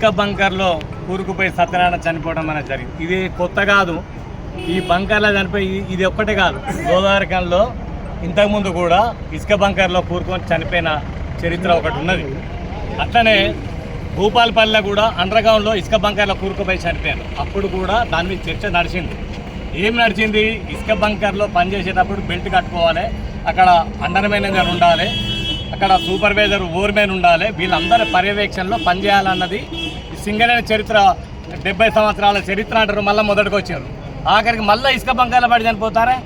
ఇసుక బంకర్లో కూరుకుపోయి సత్యనారాయణ చనిపోవడం అనేది జరిగింది. ఇది కొత్త కాదు. ఈ బంకర్లో చనిపోయి ఇది- ఒక్కటే కాదు. గోదావరికంలో ఇంతకుముందు కూడా ఇసుక బంకర్లో కూరుకొని చనిపోయిన చరిత్ర ఒకటి ఉన్నది. అట్లనే భూపాలపల్లిలో కూడా అండర్గ్రౌండ్లో ఇసుక బంకర్లో కూరుకుపోయి చనిపోయారు. అప్పుడు కూడా దాని మీద చర్చ నడిచింది. ఏం నడిచింది? ఇసుక బంకర్లో పనిచేసేటప్పుడు బెల్ట్ కట్టుకోవాలి. అక్కడ అండర్ మేనేజర్ ఉండాలి. అక్కడ సూపర్వైజర్ ఓవర్మెన్ ఉండాలి. వీళ్ళందరి పర్యవేక్షణలో పనిచేయాలన్నది సింగరేణి చరిత్ర డెబ్బై సంవత్సరాల చరిత్ర అంటారు. మళ్ళీ మొదటికి వచ్చారు ఆఖరికి మళ్ళీ ఇసుక బంకాల పడి చనిపోతారా?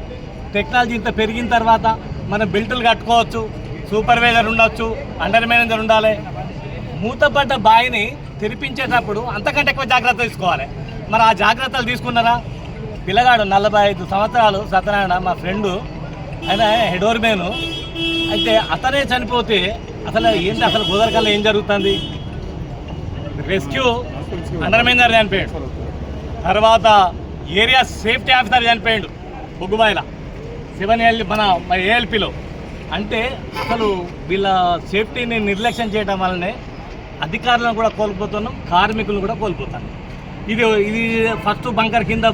టెక్నాలజీ ఇంత పెరిగిన తర్వాత మనం బిల్టులు కట్టుకోవచ్చు సూపర్వైజర్ ఉండొచ్చు అండర్ మేనేజర్ ఉండాలి. మూతపడ్డ బాయిని తెరిపించేటప్పుడు అంతకంటే ఎక్కువ జాగ్రత్త తీసుకోవాలి. మరి ఆ జాగ్రత్తలు తీసుకున్నారా? పిల్లగాడు నలభై ఐదు సంవత్సరాలు సత్యనారాయణ మా ఫ్రెండు. ఆయన హెడోర్మేను అయితే అతనే చనిపోతే అసలు ఏంటి అసలు గోదరకల్లో ఏం జరుగుతుంది? రెస్క్యూ అండర్ చనిపోయాడు. తర్వాత ఏరియా సేఫ్టీ ఆఫీసర్ చనిపోయాడు బొగ్గుబాయిల. సెవెన్ ఎల్ మన ఏఎల్పిలో. అంటే అసలు వీళ్ళ సేఫ్టీని నిర్లక్ష్యం చేయడం వల్లనే అధికారులను కూడా కోల్పోతున్నాం కార్మికులను కూడా కోల్పోతాం ఇది ఇది ఫస్ట్ బంకర్ కింద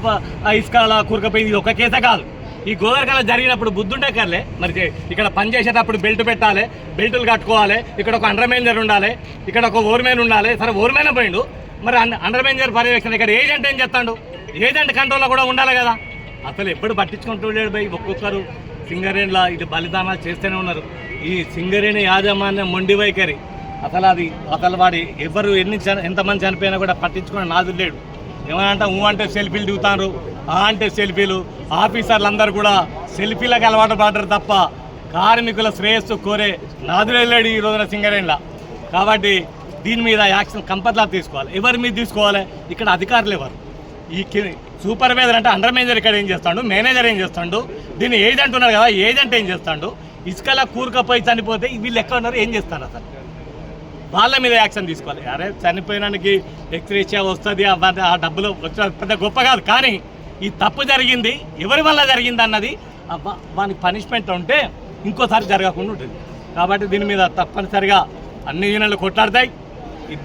ఇసుకాల ఆ కూరకపోయింది ఇది ఒక కేసే కాదు. ఈ గోదావరికాల జరిగినప్పుడు బుద్ధుంటే కర్లే. మరి ఇక్కడ పని చేసేటప్పుడు బెల్ట్ పెట్టాలి బెల్టులు కట్టుకోవాలి ఇక్కడ ఒక అండర్ మేనేజర్ ఉండాలి ఇక్కడ ఒక ఓర్మేన్ ఉండాలి. సరే ఓర్మేన్ పోయిండు. మరి అండర్ మేనేజర్ పర్యవేక్షణ ఇక్కడ ఏజెంట్ ఏం చేస్తాడు? ఏజెంట్ కంట్రోల్లో కూడా ఉండాలి కదా. అసలు ఎప్పుడు పట్టించుకుంటూ లేడు భయ్ ఒక్కొక్కరు. సింగరేణిలా ఇది బలిదానాలు చేస్తూనే ఉన్నారు. ఈ సింగరేణి యాజమాన్యం మొండి వైఖరి. అసలు అది అసలు వాడి ఎవరు ఎన్ని ఎంతమంది చనిపోయినా కూడా పట్టించుకునే నాదు లేడు. ఏమనంటే ఊ అంటే సెల్ఫీలు దిగుతారు ఆ అంటే సెల్ఫీలు. ఆఫీసర్లందరూ కూడా సెల్ఫీలకు అలవాటు పడ్డారు తప్ప కార్మికుల శ్రేయస్సు కోరే నాదులే ఈ రోజున సింగరేణిలా. కాబట్టి దీని మీద యాక్షన్ కంపల్సరీ తీసుకోవాలి. ఎవరి మీద తీసుకోవాలి? ఇక్కడ అధికారులు ఎవరు? ఈ సూపర్వైజర్ అంటే అండర్ మేనేజర్ ఇక్కడ ఏం చేస్తాడు? మేనేజర్ ఏం చేస్తాడు? దీన్ని ఏజెంట్ ఉన్నారు కదా ఏజెంట్ ఏం చేస్తాడు? ఇసుకలా కూరుకపోయి చనిపోతే వీళ్ళు ఎక్కడ ఉన్నారు? ఏం చేస్తారు అసలు? వాళ్ళ మీద యాక్షన్ తీసుకోవాలి. అరే చనిపోయినానికి ఎక్స్రే వస్తుంది ఆ డబ్బులు వచ్చిన పెద్ద గొప్ప కాదు. కానీ ఈ తప్పు జరిగింది ఎవరి వల్ల జరిగింది అన్నది ఆ వానికి పనిష్మెంట్ ఉంటే ఇంకోసారి జరగకుండా ఉంటుంది. కాబట్టి దీని మీద తప్పనిసరిగా అన్ని యూనియన్లు కొట్లాడతాయి.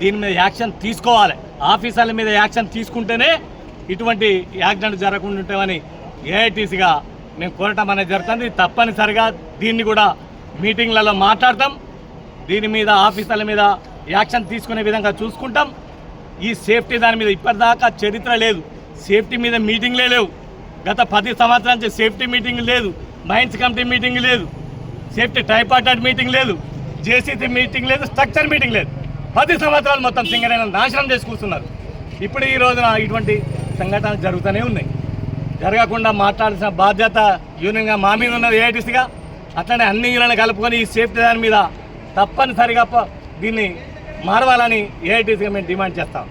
దీని మీద యాక్షన్ తీసుకోవాలి. ఆఫీసర్ల మీద యాక్షన్ తీసుకుంటేనే ఇటువంటి యాక్సిడెంట్ జరగకుండా ఉంటామని ఏఐటీసీగా మేము కోరటం అనేది జరుగుతుంది. తప్పనిసరిగా దీన్ని కూడా మీటింగ్లలో మాట్లాడతాం. దీని మీద ఆఫీసర్ల మీద యాక్షన్ తీసుకునే విధంగా చూసుకుంటాం. ఈ సేఫ్టీ దాని మీద ఇప్పటిదాకా చరిత్ర లేదు. సేఫ్టీ మీద మీటింగ్లే లేవు. గత పది సంవత్సరాల నుంచి సేఫ్టీ మీటింగ్ లేదు. మైన్స్ కమిటీ మీటింగ్ లేదు. సేఫ్టీ ట్రైపార్టెడ్ మీటింగ్ లేదు. జేసీసీ మీటింగ్ లేదు. స్ట్రక్చర్ మీటింగ్ లేదు. పది సంవత్సరాలు మొత్తం సింగరేణ నాశనం చేసి కూర్చున్నారు. ఇప్పుడు ఈ రోజున ఇటువంటి సంఘటనలు జరుగుతూనే ఉన్నాయి. జరగకుండా మాట్లాడాల్సిన బాధ్యత యూనియన్గా మా మీద ఉన్నది ఏఐటీసీగా. అట్లనే అన్ని యూనియన్లు కలుపుకొని ఈ సేఫ్టీ దాని మీద తప్పనిసరిగా దీన్ని మారవాలని ఏఐటీసీగా మేము డిమాండ్ చేస్తాం.